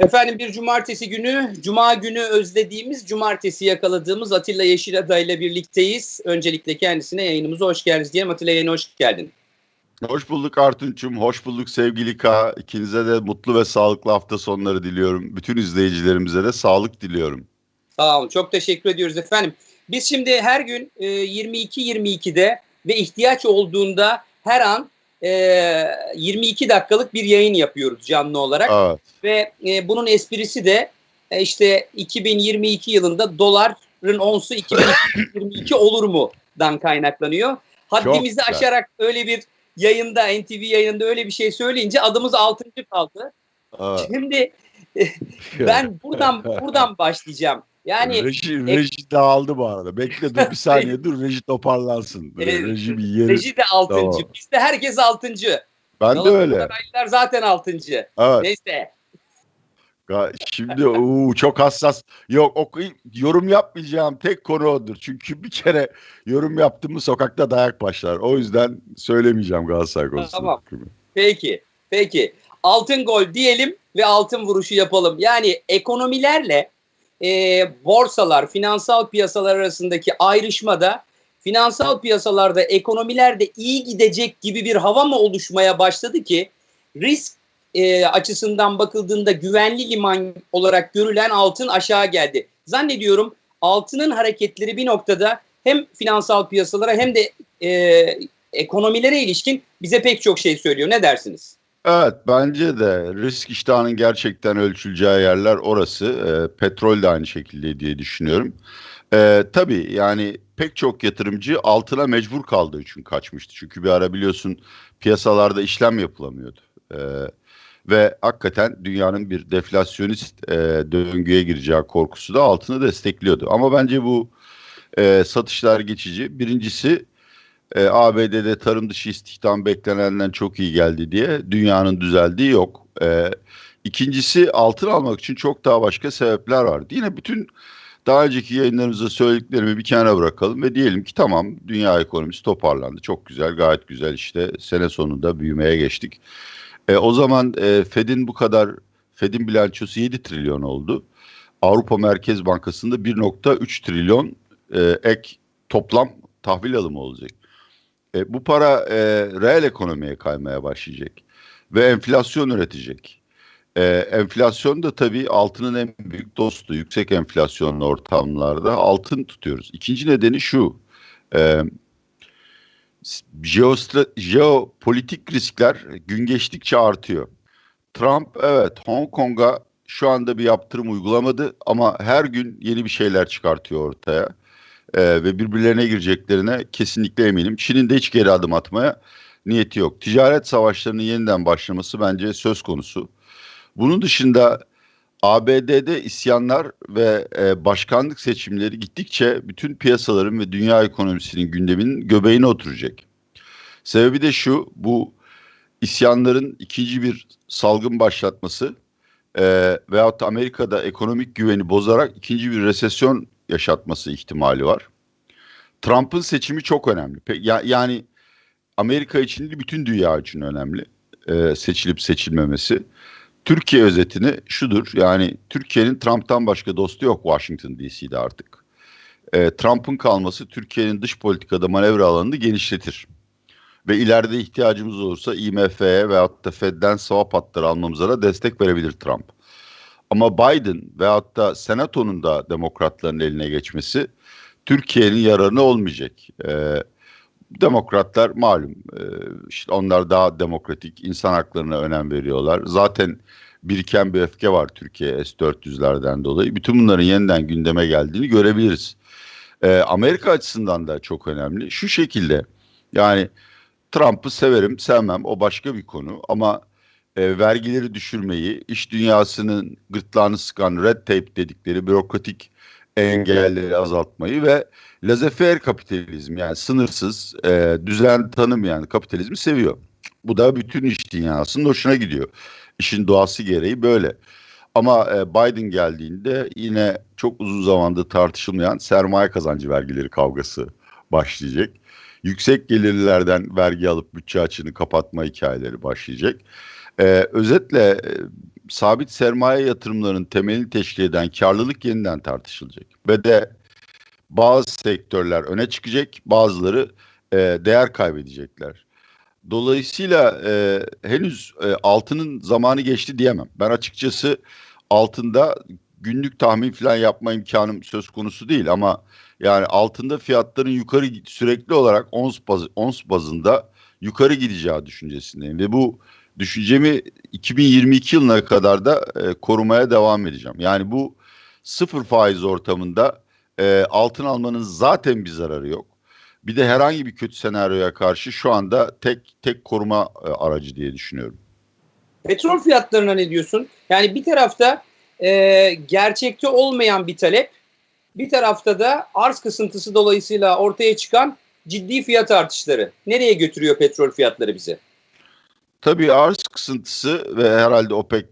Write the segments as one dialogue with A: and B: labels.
A: Efendim bir cumartesi günü, cuma günü özlediğimiz, cumartesi yakaladığımız Atilla Yeşilada ile birlikteyiz. Öncelikle kendisine yayınımıza hoş geldiniz diyelim. Atilla yayına hoş geldin.
B: Hoş bulduk Artunç'um, hoş bulduk sevgili K. İkinize de mutlu ve sağlıklı hafta sonları diliyorum. Bütün izleyicilerimize de sağlık diliyorum.
A: Sağ olun, çok teşekkür ediyoruz efendim. Biz şimdi her gün e, 22-22'de ve ihtiyaç olduğunda her an e, 22 dakikalık bir yayın yapıyoruz canlı olarak.
B: Evet.
A: Ve e, bunun esprisi de e, işte 2022 yılında doların onsu 2022 olur mu dan kaynaklanıyor. Haddimizi aşarak öyle bir yayında NTV yayınında öyle bir şey söyleyince adımız 6. kaldı.
B: evet.
A: Şimdi e, ben buradan buradan başlayacağım. Yani
B: reji, reji dağıldı bu arada. Bekle dur bir saniye dur reji toparlansın. Re-
A: Evet,
B: reji bir yeri.
A: reji de 6.
B: Tamam.
A: Bizde herkes 6.
B: Ben de öyle.
A: Zaten 6.
B: Evet.
A: Neyse.
B: Şimdi uu, çok hassas. Yok o yorum yapmayacağım tek konu odur. Çünkü bir kere yorum yaptım mı sokakta dayak başlar. O yüzden söylemeyeceğim Galatasaray konusunda.
A: Tamam. Peki, peki. Altın gol diyelim ve altın vuruşu yapalım. Yani ekonomilerle e, borsalar, finansal piyasalar arasındaki ayrışmada finansal piyasalarda ekonomilerde iyi gidecek gibi bir hava mı oluşmaya başladı ki risk e, açısından bakıldığında güvenli liman olarak görülen altın aşağı geldi. Zannediyorum altının hareketleri bir noktada hem finansal piyasalara hem de e, ekonomilere ilişkin bize pek çok şey söylüyor. Ne dersiniz?
B: Evet bence de risk iştahının gerçekten ölçüleceği yerler orası. Ee, petrol de aynı şekilde diye düşünüyorum. Ee, tabii yani pek çok yatırımcı altına mecbur kaldığı için kaçmıştı. Çünkü bir ara biliyorsun piyasalarda işlem yapılamıyordu. Ee, ve hakikaten dünyanın bir deflasyonist e, döngüye gireceği korkusu da altını destekliyordu. Ama bence bu e, satışlar geçici. Birincisi e, ABD'de tarım dışı istihdam beklenenden çok iyi geldi diye dünyanın düzeldiği yok. E, ikincisi altın almak için çok daha başka sebepler vardı. Yine bütün daha önceki yayınlarımızda söylediklerimi bir kenara bırakalım ve diyelim ki tamam dünya ekonomisi toparlandı. Çok güzel, gayet güzel işte sene sonunda büyümeye geçtik. E, o zaman e, Fed'in bu kadar, Fed'in bilançosu 7 trilyon oldu. Avrupa Merkez Bankası'nda 1.3 trilyon e, ek toplam tahvil alımı olacak. E, bu para e, reel ekonomiye kaymaya başlayacak ve enflasyon üretecek. E, enflasyon da tabii altının en büyük dostu. Yüksek enflasyonlu ortamlarda altın tutuyoruz. İkinci nedeni şu. E, jeostra- jeopolitik riskler gün geçtikçe artıyor. Trump evet Hong Kong'a şu anda bir yaptırım uygulamadı ama her gün yeni bir şeyler çıkartıyor ortaya e, ve birbirlerine gireceklerine kesinlikle eminim. Çin'in de hiç geri adım atmaya niyeti yok. Ticaret savaşlarının yeniden başlaması bence söz konusu. Bunun dışında ABD'de isyanlar ve e, başkanlık seçimleri gittikçe bütün piyasaların ve dünya ekonomisinin gündeminin göbeğine oturacak. Sebebi de şu, bu isyanların ikinci bir salgın başlatması e, veyahut da Amerika'da ekonomik güveni bozarak ikinci bir resesyon yaşatması ihtimali var. Trump'ın seçimi çok önemli. Yani Amerika için değil, bütün dünya için önemli e, seçilip seçilmemesi. Türkiye özetini şudur yani Türkiye'nin Trump'tan başka dostu yok Washington DC'de artık. E, Trump'ın kalması Türkiye'nin dış politikada manevra alanını genişletir. Ve ileride ihtiyacımız olursa IMF'ye veyahut da Fed'den swap hatları almamıza da destek verebilir Trump. Ama Biden veyahut da Senato'nun da demokratların eline geçmesi Türkiye'nin yararına olmayacak. Ee, demokratlar malum e, işte onlar daha demokratik insan haklarına önem veriyorlar. Zaten biriken bir öfke var Türkiye S-400'lerden dolayı. Bütün bunların yeniden gündeme geldiğini görebiliriz. Ee, Amerika açısından da çok önemli. Şu şekilde yani Trump'ı severim sevmem o başka bir konu ama e, vergileri düşürmeyi, iş dünyasının gırtlağını sıkan red tape dedikleri bürokratik engelleri azaltmayı ve laissez-faire kapitalizm yani sınırsız, e, düzen tanımayan kapitalizmi seviyor. Bu da bütün iş dünyasının hoşuna gidiyor. İşin doğası gereği böyle. Ama e, Biden geldiğinde yine çok uzun zamandır tartışılmayan sermaye kazancı vergileri kavgası başlayacak. Yüksek gelirlerden vergi alıp bütçe açığını kapatma hikayeleri başlayacak. E, özetle e, sabit sermaye yatırımlarının temelini teşkil eden karlılık yeniden tartışılacak. Ve de bazı sektörler öne çıkacak, bazıları e, değer kaybedecekler. Dolayısıyla e, henüz e, altının zamanı geçti diyemem. Ben açıkçası altında günlük tahmin falan yapma imkanım söz konusu değil ama yani altında fiyatların yukarı sürekli olarak ons, baz, ons bazında yukarı gideceği düşüncesindeyim ve bu düşüncemi 2022 yılına kadar da e, korumaya devam edeceğim. Yani bu sıfır faiz ortamında e, altın almanın zaten bir zararı yok. Bir de herhangi bir kötü senaryoya karşı şu anda tek tek koruma e, aracı diye düşünüyorum.
A: Petrol fiyatlarına ne diyorsun? Yani bir tarafta e, gerçekte olmayan bir talep, bir tarafta da arz kısıntısı dolayısıyla ortaya çıkan ciddi fiyat artışları. Nereye götürüyor petrol fiyatları bizi?
B: Tabii arz kısıntısı ve herhalde OPEC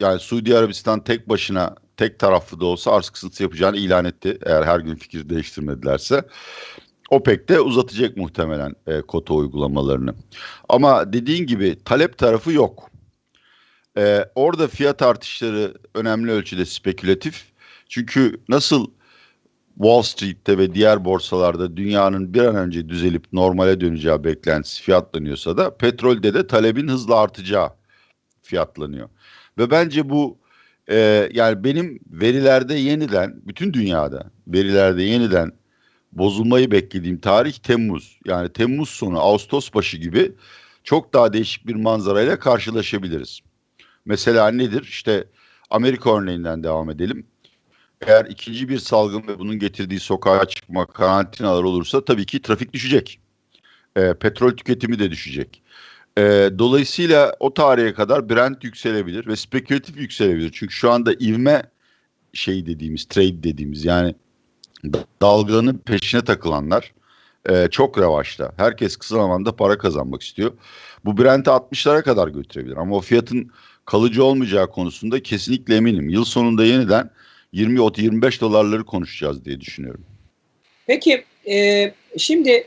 B: yani Suudi Arabistan tek başına tek taraflı da olsa arz kısıntısı yapacağını ilan etti. Eğer her gün fikir değiştirmedilerse. OPEC de uzatacak muhtemelen e, kota uygulamalarını. Ama dediğin gibi talep tarafı yok. E, orada fiyat artışları önemli ölçüde spekülatif. Çünkü nasıl Wall Street'te ve diğer borsalarda dünyanın bir an önce düzelip normale döneceği beklentisi fiyatlanıyorsa da petrolde de talebin hızla artacağı fiyatlanıyor. Ve bence bu e, yani benim verilerde yeniden bütün dünyada verilerde yeniden bozulmayı beklediğim tarih Temmuz. Yani Temmuz sonu Ağustos başı gibi çok daha değişik bir manzarayla karşılaşabiliriz. Mesela nedir? İşte Amerika örneğinden devam edelim. Eğer ikinci bir salgın ve bunun getirdiği sokağa çıkma, karantinalar olursa tabii ki trafik düşecek. E, petrol tüketimi de düşecek. E, dolayısıyla o tarihe kadar Brent yükselebilir ve spekülatif yükselebilir. Çünkü şu anda ivme şey dediğimiz, trade dediğimiz yani dalganın peşine takılanlar e, çok revaçta. Herkes kısa zamanda para kazanmak istiyor. Bu Brent'i 60'lara kadar götürebilir ama o fiyatın kalıcı olmayacağı konusunda kesinlikle eminim. Yıl sonunda yeniden 20-25 dolarları konuşacağız diye düşünüyorum.
A: Peki e, şimdi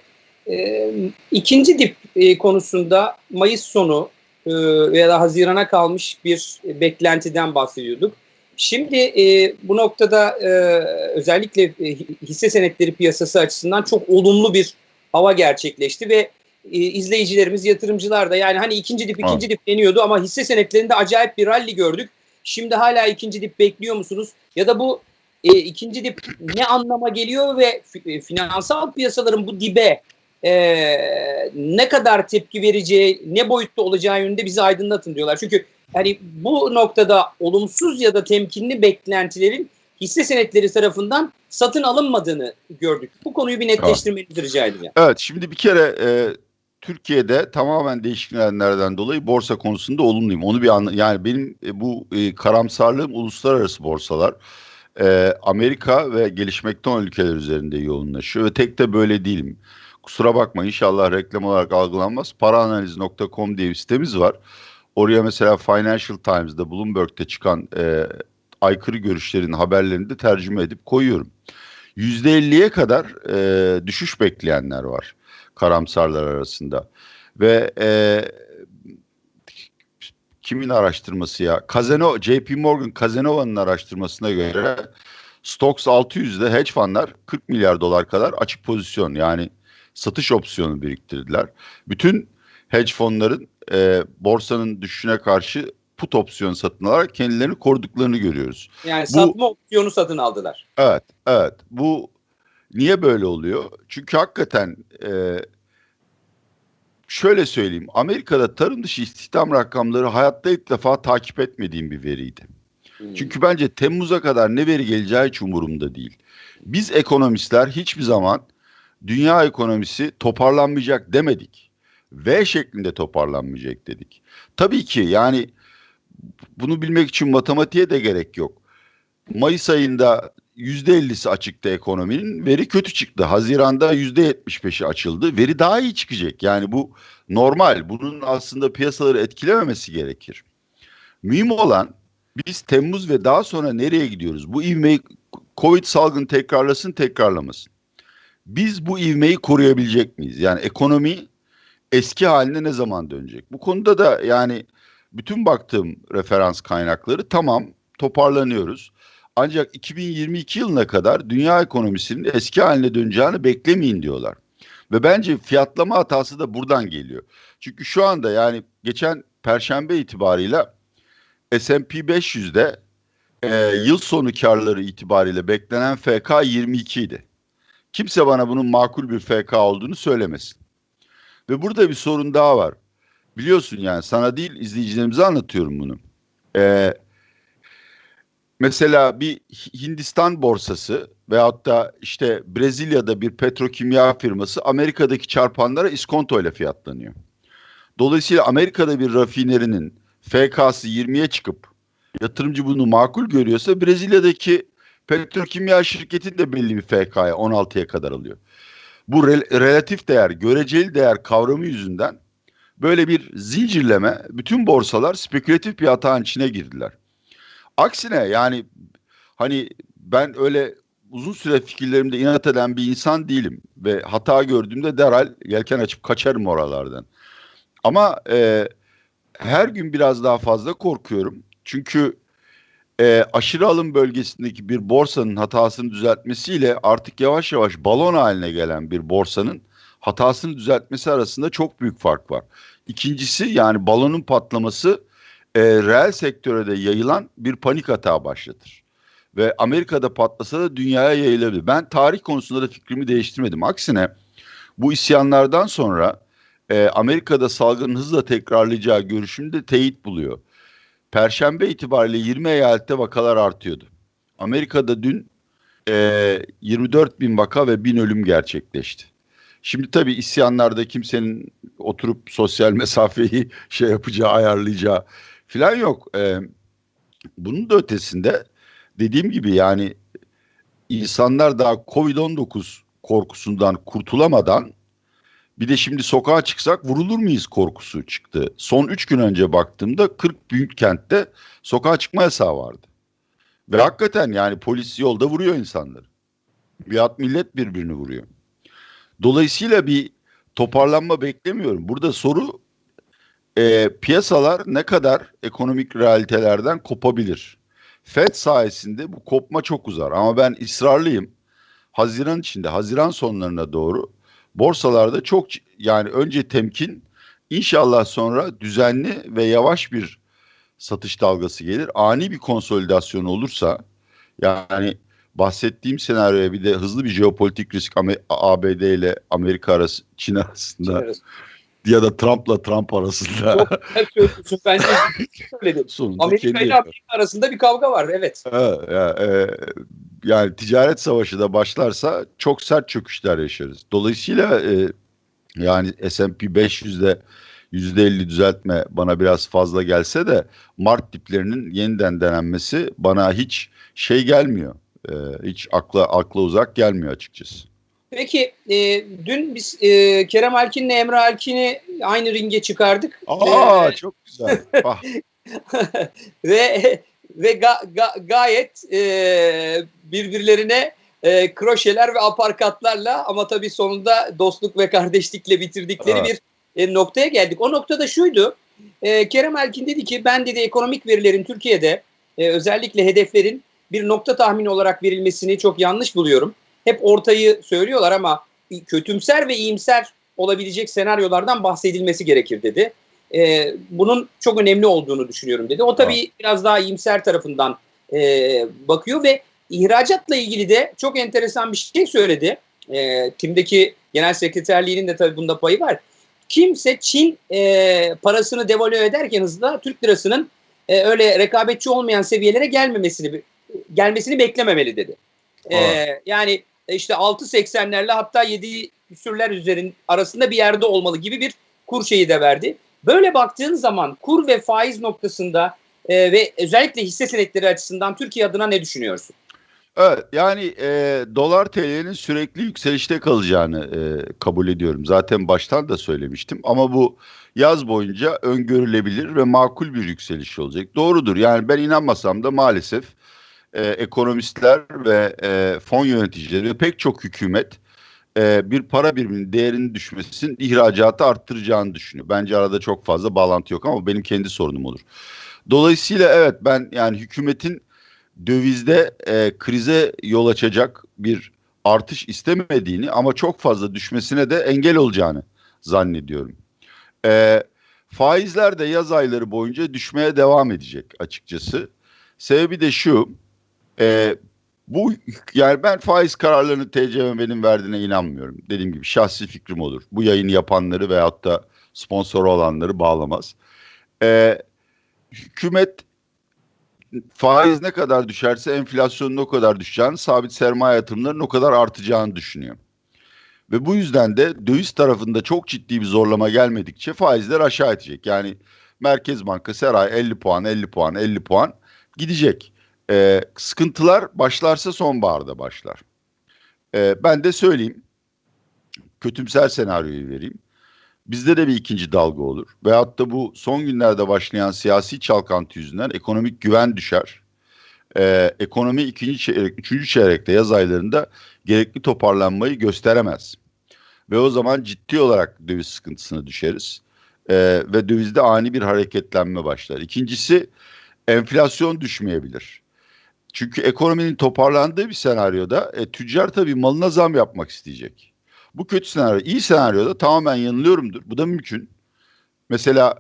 A: e, ikinci dip e, konusunda Mayıs sonu e, veya da Haziran'a kalmış bir beklentiden bahsediyorduk. Şimdi e, bu noktada e, özellikle e, hisse senetleri piyasası açısından çok olumlu bir hava gerçekleşti ve e, izleyicilerimiz, yatırımcılar da yani hani ikinci dip ikinci dip deniyordu ama hisse senetlerinde acayip bir rally gördük. Şimdi hala ikinci dip bekliyor musunuz? Ya da bu e, ikinci dip ne anlama geliyor ve e, finansal piyasaların bu dibe e, ne kadar tepki vereceği, ne boyutta olacağı yönünde bizi aydınlatın diyorlar. Çünkü yani bu noktada olumsuz ya da temkinli beklentilerin hisse senetleri tarafından satın alınmadığını gördük. Bu konuyu bir netleştirmenizi rica edeceğim.
B: Evet, şimdi bir kere e, Türkiye'de tamamen değişik nedenlerden dolayı borsa konusunda olumluyum. Onu bir anla yani benim e, bu e, karamsarlığım uluslararası borsalar. E, Amerika ve gelişmekte olan ülkeler üzerinde yoğunlaşıyor ve tek de böyle değilim. Kusura bakma inşallah reklam olarak algılanmaz. Paraanaliz.com diye bir sitemiz var. Oraya mesela Financial Times'da, Bloomberg'de çıkan e, aykırı görüşlerin haberlerini de tercüme edip koyuyorum. %50'ye kadar e, düşüş bekleyenler var karamsarlar arasında. Ve e, kimin araştırması ya? Kazeno, JP Morgan Kazenova'nın araştırmasına göre Stocks 600'de hedge fundlar 40 milyar dolar kadar açık pozisyon yani satış opsiyonu biriktirdiler. Bütün hedge fonların e, borsanın düşüşüne karşı put opsiyonu satın alarak kendilerini koruduklarını görüyoruz.
A: Yani bu, satma opsiyonu satın aldılar.
B: Evet, evet. Bu niye böyle oluyor? Çünkü hakikaten e, şöyle söyleyeyim. Amerika'da tarım dışı istihdam rakamları hayatta ilk defa takip etmediğim bir veriydi. Hmm. Çünkü bence Temmuz'a kadar ne veri geleceği hiç umurumda değil. Biz ekonomistler hiçbir zaman dünya ekonomisi toparlanmayacak demedik. V şeklinde toparlanmayacak dedik. Tabii ki yani bunu bilmek için matematiğe de gerek yok. Mayıs ayında %50'si açıktı ekonominin. Veri kötü çıktı. Haziran'da %75'i açıldı. Veri daha iyi çıkacak. Yani bu normal. Bunun aslında piyasaları etkilememesi gerekir. Mühim olan biz Temmuz ve daha sonra nereye gidiyoruz? Bu ivmeyi Covid salgın tekrarlasın tekrarlamasın. Biz bu ivmeyi koruyabilecek miyiz? Yani ekonomi eski haline ne zaman dönecek? Bu konuda da yani bütün baktığım referans kaynakları tamam toparlanıyoruz. Ancak 2022 yılına kadar dünya ekonomisinin eski haline döneceğini beklemeyin diyorlar. Ve bence fiyatlama hatası da buradan geliyor. Çünkü şu anda yani geçen perşembe itibarıyla S&P 500'de e, yıl sonu karları itibariyle beklenen FK 22 idi. Kimse bana bunun makul bir FK olduğunu söylemesin. Ve burada bir sorun daha var. Biliyorsun yani sana değil izleyicilerimize anlatıyorum bunu. Ee, mesela bir Hindistan borsası veyahut da işte Brezilya'da bir petrokimya firması Amerika'daki çarpanlara iskonto ile fiyatlanıyor. Dolayısıyla Amerika'da bir rafinerinin FK'sı 20'ye çıkıp yatırımcı bunu makul görüyorsa Brezilya'daki petrokimya şirketin de belli bir FK'ya 16'ya kadar alıyor. Bu re relatif değer, göreceli değer kavramı yüzünden böyle bir zincirleme bütün borsalar spekülatif bir hatağın içine girdiler. Aksine yani hani ben öyle uzun süre fikirlerimde inat eden bir insan değilim ve hata gördüğümde derhal yelken açıp kaçarım oralardan. Ama e, her gün biraz daha fazla korkuyorum. Çünkü e, aşırı alım bölgesindeki bir borsanın hatasını düzeltmesiyle artık yavaş yavaş balon haline gelen bir borsanın hatasını düzeltmesi arasında çok büyük fark var. İkincisi yani balonun patlaması e, reel sektöre de yayılan bir panik hata başlatır. Ve Amerika'da patlasa da dünyaya yayılabilir. Ben tarih konusunda da fikrimi değiştirmedim. Aksine bu isyanlardan sonra e, Amerika'da salgının hızla tekrarlayacağı görüşümde teyit buluyor. Perşembe itibariyle 20 eyalette vakalar artıyordu. Amerika'da dün e, 24 bin vaka ve bin ölüm gerçekleşti. Şimdi tabii isyanlarda kimsenin oturup sosyal mesafeyi şey yapacağı, ayarlayacağı falan yok. E, bunun da ötesinde dediğim gibi yani insanlar daha Covid-19 korkusundan kurtulamadan bir de şimdi sokağa çıksak vurulur muyuz korkusu çıktı. Son üç gün önce baktığımda 40 büyük kentte sokağa çıkma yasağı vardı. Ve hakikaten yani polis yolda vuruyor insanları. Bir at millet birbirini vuruyor. Dolayısıyla bir toparlanma beklemiyorum. Burada soru e, piyasalar ne kadar ekonomik realitelerden kopabilir? FED sayesinde bu kopma çok uzar ama ben ısrarlıyım. Haziran içinde, Haziran sonlarına doğru borsalarda çok yani önce temkin inşallah sonra düzenli ve yavaş bir satış dalgası gelir. Ani bir konsolidasyon olursa yani bahsettiğim senaryoya bir de hızlı bir jeopolitik risk ABD ile Amerika arası Çin arasında Çin arası. Ya da Trump'la Trump arasında.
A: Çok güzel söylüyorsun. Ben söyledim. Amerika ile Amerika arasında bir kavga var. Evet.
B: evet ya, e, yani ticaret savaşı da başlarsa çok sert çöküşler yaşarız. Dolayısıyla e, yani S&P 500'de %50 düzeltme bana biraz fazla gelse de Mart diplerinin yeniden denenmesi bana hiç şey gelmiyor. E, hiç akla akla uzak gelmiyor açıkçası.
A: Peki e, dün biz e, Kerem Alkin'le Emre Alkin'i aynı ringe çıkardık.
B: Aa ee, çok güzel.
A: ve ve ga, ga, gayet e, birbirlerine e, kroşeler ve aparkatlarla ama tabii sonunda dostluk ve kardeşlikle bitirdikleri evet. bir e, noktaya geldik. O noktada şuydu. E, Kerem Elkin dedi ki ben dedi ekonomik verilerin Türkiye'de e, özellikle hedeflerin bir nokta tahmini olarak verilmesini çok yanlış buluyorum. Hep ortayı söylüyorlar ama kötümser ve iyimser olabilecek senaryolardan bahsedilmesi gerekir dedi. E, bunun çok önemli olduğunu düşünüyorum dedi. O tabii evet. biraz daha iyimser tarafından e, bakıyor ve ihracatla ilgili de çok enteresan bir şey söyledi. E, Tim'deki genel sekreterliğinin de tabii bunda payı var. Kimse Çin e, parasını devalüe ederken hızla Türk lirasının e, öyle rekabetçi olmayan seviyelere gelmemesini gelmesini beklememeli dedi. E, yani işte 6.80'lerle hatta 7 küsürler üzerin arasında bir yerde olmalı gibi bir kur şeyi de verdi. Böyle baktığın zaman kur ve faiz noktasında e, ve özellikle hisse senetleri açısından Türkiye adına ne düşünüyorsun?
B: Evet yani e, dolar TL'nin sürekli yükselişte kalacağını e, kabul ediyorum. Zaten baştan da söylemiştim ama bu yaz boyunca öngörülebilir ve makul bir yükseliş olacak. Doğrudur yani ben inanmasam da maalesef e, ekonomistler ve e, fon yöneticileri ve pek çok hükümet e, bir para biriminin değerinin düşmesinin ihracatı arttıracağını düşünüyor. Bence arada çok fazla bağlantı yok ama benim kendi sorunum olur. Dolayısıyla evet ben yani hükümetin dövizde e, krize yol açacak bir artış istemediğini ama çok fazla düşmesine de engel olacağını zannediyorum. E, faizler de yaz ayları boyunca düşmeye devam edecek açıkçası. Sebebi de şu, e, bu yani ben faiz kararlarını TCMB'nin verdiğine inanmıyorum. Dediğim gibi şahsi fikrim olur. Bu yayını yapanları veyahut da sponsor olanları bağlamaz. E, hükümet faiz ne kadar düşerse enflasyonun o kadar düşeceğini, sabit sermaye yatırımlarının o kadar artacağını düşünüyor. Ve bu yüzden de döviz tarafında çok ciddi bir zorlama gelmedikçe faizler aşağı edecek. Yani Merkez Bankası her ay 50 puan, 50 puan, 50 puan gidecek. Ee, sıkıntılar başlarsa sonbaharda başlar. Ee, ben de söyleyeyim, kötümser senaryoyu vereyim. Bizde de bir ikinci dalga olur. Veyahut da bu son günlerde başlayan siyasi çalkantı yüzünden ekonomik güven düşer. Ee, ekonomi ikinci çeyrek, üçüncü çeyrekte yaz aylarında gerekli toparlanmayı gösteremez. Ve o zaman ciddi olarak döviz sıkıntısına düşeriz. Ee, ve dövizde ani bir hareketlenme başlar. İkincisi enflasyon düşmeyebilir. Çünkü ekonominin toparlandığı bir senaryoda e, tüccar tabii malına zam yapmak isteyecek. Bu kötü senaryo. İyi senaryoda tamamen yanılıyorumdur. Bu da mümkün. Mesela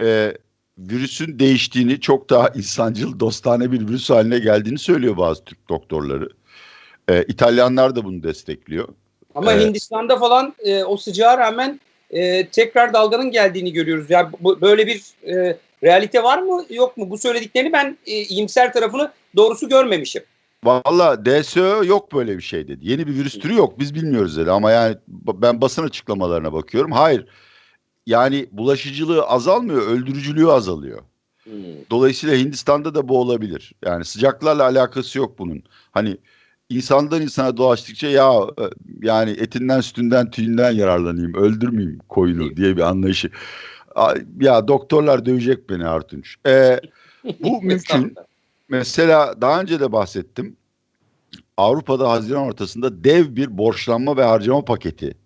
B: e, virüsün değiştiğini, çok daha insancıl, dostane bir virüs haline geldiğini söylüyor bazı Türk doktorları. E, İtalyanlar da bunu destekliyor.
A: Ama
B: Evet.
A: Hindistan'da falan e, o sıcağa rağmen e, tekrar dalganın geldiğini görüyoruz. Yani bu, böyle bir e, realite var mı yok mu? Bu söylediklerini ben e, iyimser tarafını doğrusu görmemişim.
B: Valla DSO yok böyle bir şey dedi. Yeni bir virüs türü yok biz bilmiyoruz dedi. Ama yani ben basın açıklamalarına bakıyorum. Hayır yani bulaşıcılığı azalmıyor öldürücülüğü azalıyor.
A: Hmm.
B: Dolayısıyla Hindistan'da da bu olabilir. Yani sıcaklarla alakası yok bunun. Hani insandan insana dolaştıkça ya e, yani etinden sütünden tüyünden yararlanayım öldürmeyeyim koyunu diye bir anlayışı. Ya doktorlar dövecek beni Artunç. Ee, bu mümkün. Mesela daha önce de bahsettim. Avrupa'da Haziran ortasında dev bir borçlanma ve harcama paketi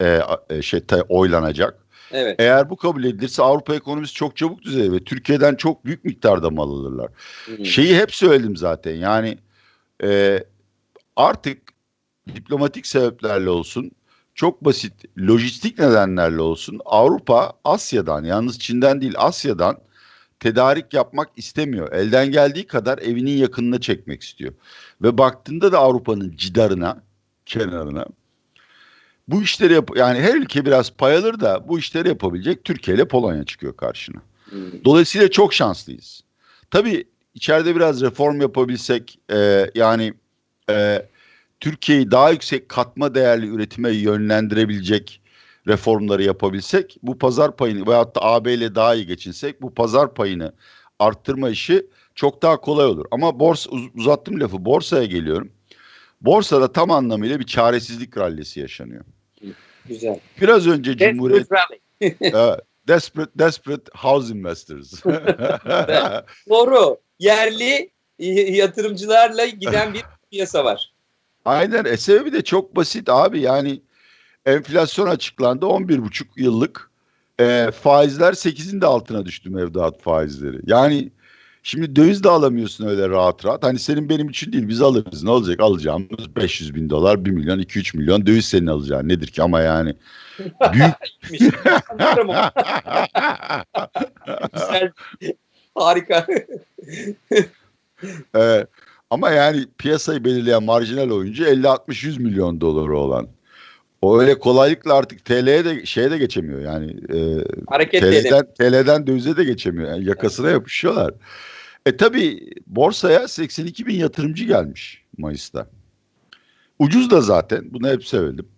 B: e, e, şey te- oylanacak.
A: Evet.
B: Eğer bu kabul edilirse Avrupa ekonomisi çok çabuk düzelir ve Türkiye'den çok büyük miktarda mal alırlar.
A: Hmm.
B: Şeyi hep söyledim zaten yani e, artık diplomatik sebeplerle olsun çok basit lojistik nedenlerle olsun Avrupa Asya'dan yalnız Çin'den değil Asya'dan tedarik yapmak istemiyor. Elden geldiği kadar evinin yakınına çekmek istiyor. Ve baktığında da Avrupa'nın cidarına, kenarına bu işleri yap yani her ülke biraz pay alır da bu işleri yapabilecek Türkiye ile Polonya çıkıyor karşına.
A: Hmm.
B: Dolayısıyla çok şanslıyız. Tabii içeride biraz reform yapabilsek e, yani e, Türkiye'yi daha yüksek katma değerli üretime yönlendirebilecek reformları yapabilsek bu pazar payını veyahut da AB ile daha iyi geçinsek bu pazar payını arttırma işi çok daha kolay olur. Ama borsa uz- uzattım lafı borsaya geliyorum. Borsada tam anlamıyla bir çaresizlik rallisi yaşanıyor.
A: Güzel.
B: Biraz önce Cumhuriyet
A: Desperate.
B: Evet, desperate desperate house investors.
A: Doğru. Yerli yatırımcılarla giden bir piyasa var.
B: Aynen. E sebebi de çok basit abi. Yani enflasyon açıklandı 11,5 yıllık. E, faizler 8'in de altına düştü mevduat faizleri. Yani şimdi döviz de alamıyorsun öyle rahat rahat. Hani senin benim için değil biz alırız. Ne olacak? Alacağımız 500 bin dolar, 1 milyon, 2-3 milyon döviz senin alacağın nedir ki? Ama yani büyük.
A: Güzel. Harika.
B: Ee, ama yani piyasayı belirleyen marjinal oyuncu 50-60-100 milyon doları olan. O öyle kolaylıkla artık TL'ye de şeye de geçemiyor yani. E,
A: Hareket.
B: TL'den, TL'den dövize de geçemiyor. Yani yakasına yapışıyorlar. E tabi borsaya 82 bin yatırımcı gelmiş Mayıs'ta. Ucuz da zaten. Bunu hep söyledim.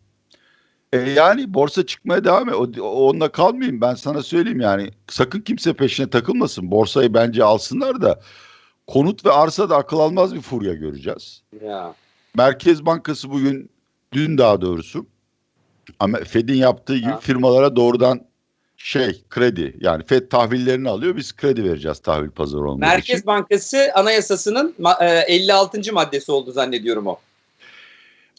B: E yani borsa çıkmaya devam et. Onunla kalmayayım ben sana söyleyeyim yani. Sakın kimse peşine takılmasın. Borsayı bence alsınlar da konut ve arsa da akıl almaz bir furya göreceğiz.
A: Ya.
B: Merkez Bankası bugün dün daha doğrusu Fed'in yaptığı gibi firmalara doğrudan şey kredi yani Fed tahvillerini alıyor biz kredi vereceğiz tahvil pazarı olmadığı
A: Merkez
B: için.
A: Bankası Anayasası'nın ma- e, 56. maddesi oldu zannediyorum o.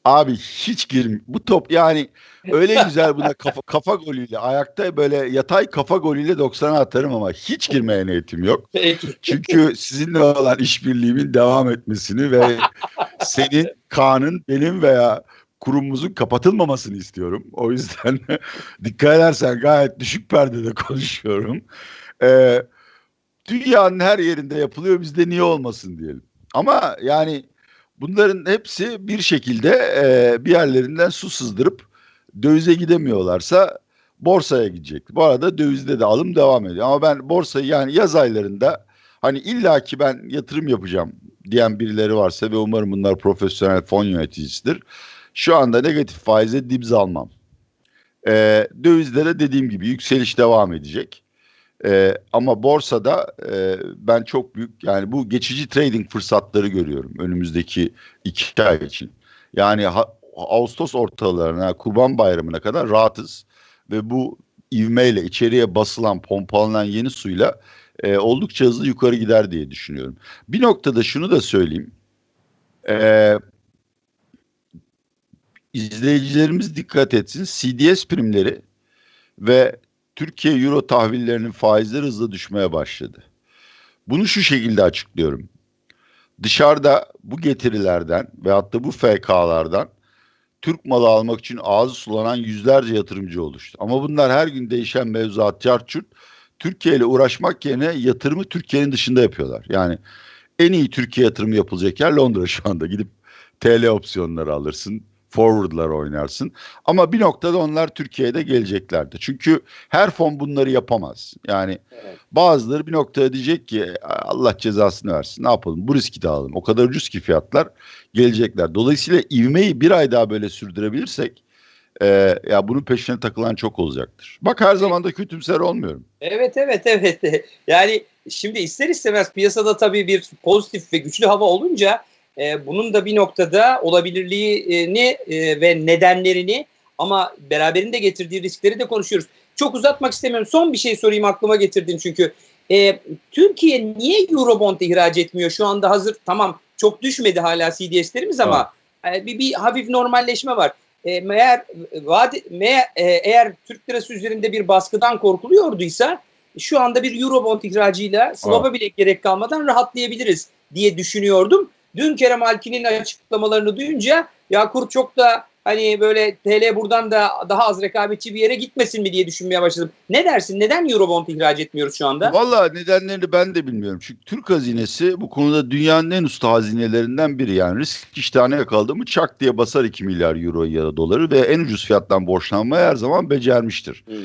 B: Abi hiç girm. Bu top yani öyle güzel buna kafa, kafa golüyle ayakta böyle yatay kafa golüyle 90'a atarım ama hiç girmeye niyetim yok.
A: Peki.
B: Çünkü sizinle olan işbirliğimin devam etmesini ve senin Kaan'ın benim veya kurumumuzun kapatılmamasını istiyorum. O yüzden dikkat edersen gayet düşük perdede konuşuyorum. Ee, dünyanın her yerinde yapılıyor bizde niye olmasın diyelim. Ama yani bunların hepsi bir şekilde e, bir yerlerinden su sızdırıp dövize gidemiyorlarsa borsaya gidecek. Bu arada dövizde de alım devam ediyor. Ama ben borsayı yani yaz aylarında hani illaki ben yatırım yapacağım diyen birileri varsa ve umarım bunlar profesyonel fon yöneticisidir. Şu anda negatif faize dibz almam. Ee, dövizlere dediğim gibi yükseliş devam edecek. Ee, ama borsada e, ben çok büyük yani bu geçici trading fırsatları görüyorum önümüzdeki iki ay için. Yani ha, Ağustos ortalarına, Kurban Bayramı'na kadar rahatız ve bu ivmeyle içeriye basılan, pompalanan yeni suyla e, oldukça hızlı yukarı gider diye düşünüyorum. Bir noktada şunu da söyleyeyim. E, izleyicilerimiz dikkat etsin. CDS primleri ve Türkiye Euro tahvillerinin faizleri hızla düşmeye başladı. Bunu şu şekilde açıklıyorum. Dışarıda bu getirilerden veyahut da bu FK'lardan Türk malı almak için ağzı sulanan yüzlerce yatırımcı oluştu. Ama bunlar her gün değişen mevzuat, çarçurt. Türkiye ile uğraşmak yerine yatırımı Türkiye'nin dışında yapıyorlar. Yani en iyi Türkiye yatırımı yapılacak yer Londra şu anda. Gidip TL opsiyonları alırsın, forward'lar oynarsın. Ama bir noktada onlar Türkiye'de geleceklerdi. Çünkü her fon bunları yapamaz. Yani
A: Evet.
B: bazıları bir noktada diyecek ki Allah cezasını versin. Ne yapalım? Bu riski de alalım. O kadar ucuz ki fiyatlar gelecekler. Dolayısıyla ivmeyi bir ay daha böyle sürdürebilirsek e, ya bunun peşine takılan çok olacaktır. Bak her zaman da kötümser olmuyorum.
A: Evet evet evet. Yani şimdi ister istemez piyasada tabii bir pozitif ve güçlü hava olunca e, bunun da bir noktada olabilirliğini e, ve nedenlerini ama beraberinde getirdiği riskleri de konuşuyoruz. Çok uzatmak istemiyorum. Son bir şey sorayım aklıma getirdin çünkü. E, Türkiye niye Eurobond ihraç etmiyor? Şu anda hazır tamam çok düşmedi hala CDS'lerimiz ama e, bir, bir hafif normalleşme var. E, meğer vade, meğer, e, eğer Türk lirası üzerinde bir baskıdan korkuluyorduysa şu anda bir Eurobond ihracıyla swap'a bile gerek kalmadan rahatlayabiliriz diye düşünüyordum. Dün Kerem Alkin'in açıklamalarını duyunca ya kur çok da hani böyle TL buradan da daha az rekabetçi bir yere gitmesin mi diye düşünmeye başladım. Ne dersin? Neden Eurobond ihraç etmiyoruz şu anda?
B: Valla nedenlerini ben de bilmiyorum. Çünkü Türk hazinesi bu konuda dünyanın en usta hazinelerinden biri. Yani risk iştahına yakaladı mı çak diye basar 2 milyar euro ya da doları ve en ucuz fiyattan borçlanmayı her zaman becermiştir.
A: Hmm.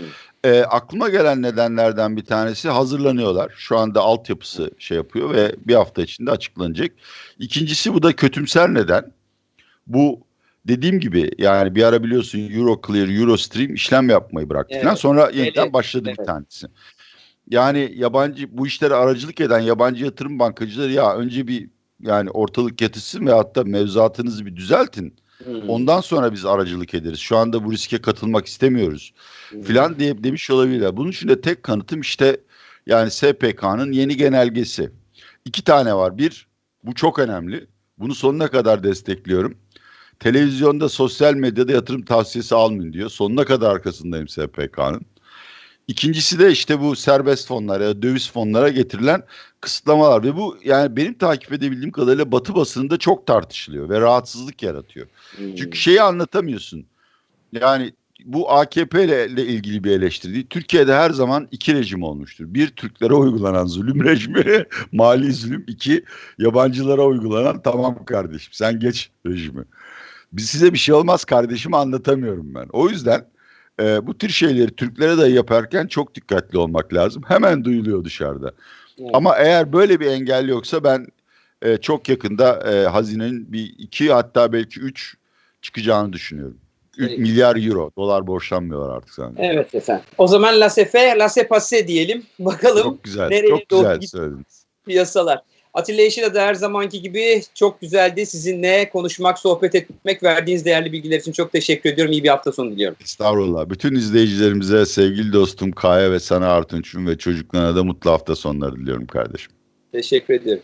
B: E, aklıma gelen nedenlerden bir tanesi hazırlanıyorlar. Şu anda altyapısı şey yapıyor ve bir hafta içinde açıklanacak. İkincisi bu da kötümser neden. Bu dediğim gibi yani bir ara biliyorsun Euroclear, Eurostream işlem yapmayı bıraktı
A: Evet.
B: Sonra yeniden
A: Evet,
B: başladı bir
A: evet.
B: tanesi. Yani yabancı bu işlere aracılık eden yabancı yatırım bankacıları ya önce bir yani ortalık yatışsın ve hatta mevzuatınızı bir düzeltin.
A: Hmm.
B: Ondan sonra biz aracılık ederiz. Şu anda bu riske katılmak istemiyoruz
A: Hmm.
B: filan diye demiş olabilirler. Bunun için de tek kanıtım işte yani SPK'nın yeni genelgesi. İki tane var. Bir, bu çok önemli. Bunu sonuna kadar destekliyorum. Televizyonda, sosyal medyada yatırım tavsiyesi almayın diyor. Sonuna kadar arkasındayım SPK'nın. İkincisi de işte bu serbest fonlara, döviz fonlara getirilen kısıtlamalar ve bu yani benim takip edebildiğim kadarıyla Batı basınında çok tartışılıyor ve rahatsızlık yaratıyor.
A: Hmm.
B: Çünkü şeyi anlatamıyorsun. Yani bu AKP ile, ile ilgili bir eleştiri. Türkiye'de her zaman iki rejim olmuştur. Bir Türklere uygulanan zulüm rejimi, mali zulüm. iki yabancılara uygulanan tamam kardeşim sen geç rejimi. Biz size bir şey olmaz kardeşim anlatamıyorum ben. O yüzden e, bu tür şeyleri Türklere de yaparken çok dikkatli olmak lazım. Hemen duyuluyor dışarıda.
A: Evet.
B: Ama eğer böyle bir engel yoksa ben e, çok yakında e, hazinenin bir iki hatta belki üç çıkacağını düşünüyorum. Ü-
A: Evet.
B: milyar euro dolar borçlanmıyorlar artık sana.
A: Evet efendim. O zaman laissez passer diyelim. Bakalım
B: Çok güzel,
A: nereye
B: çok
A: doğru
B: güzel söylediniz.
A: piyasalar. Atilla Yeşil'e de her zamanki gibi çok güzeldi. Sizinle konuşmak, sohbet etmek, verdiğiniz değerli bilgiler için çok teşekkür ediyorum. İyi bir hafta sonu diliyorum.
B: Estağfurullah. Bütün izleyicilerimize sevgili dostum Kaya ve sana Artunç'un ve çocuklarına da mutlu hafta sonları diliyorum kardeşim.
A: Teşekkür ediyorum.